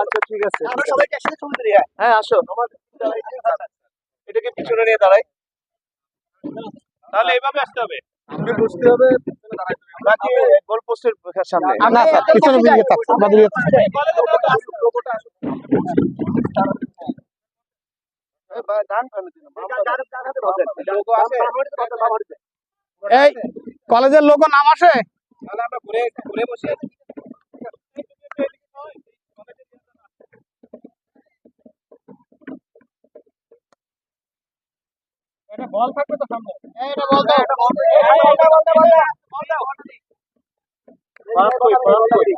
আচ্ছা ঠিক আছে। আমরা সবাইকে একসাথে ছবি তুলি হ্যাঁ। হ্যাঁ আসো। এটাকে পিছনে নিয়ে দাঁড়াই। তাহলে এইভাবে আসতে হবে। আপনি বুঝতে হবে বাকি গোল পোস্টের সামনে না স্যার পিছনে দিকে থাক আমাদের এই কলেজের লোক নাম আসে? ঘুরে ঘুরে বল থাকবে তো সামনে। এটা বল দাও। এটা বল দাও বল দাও বল দাও। পাঁচ কই পাঁচ কই?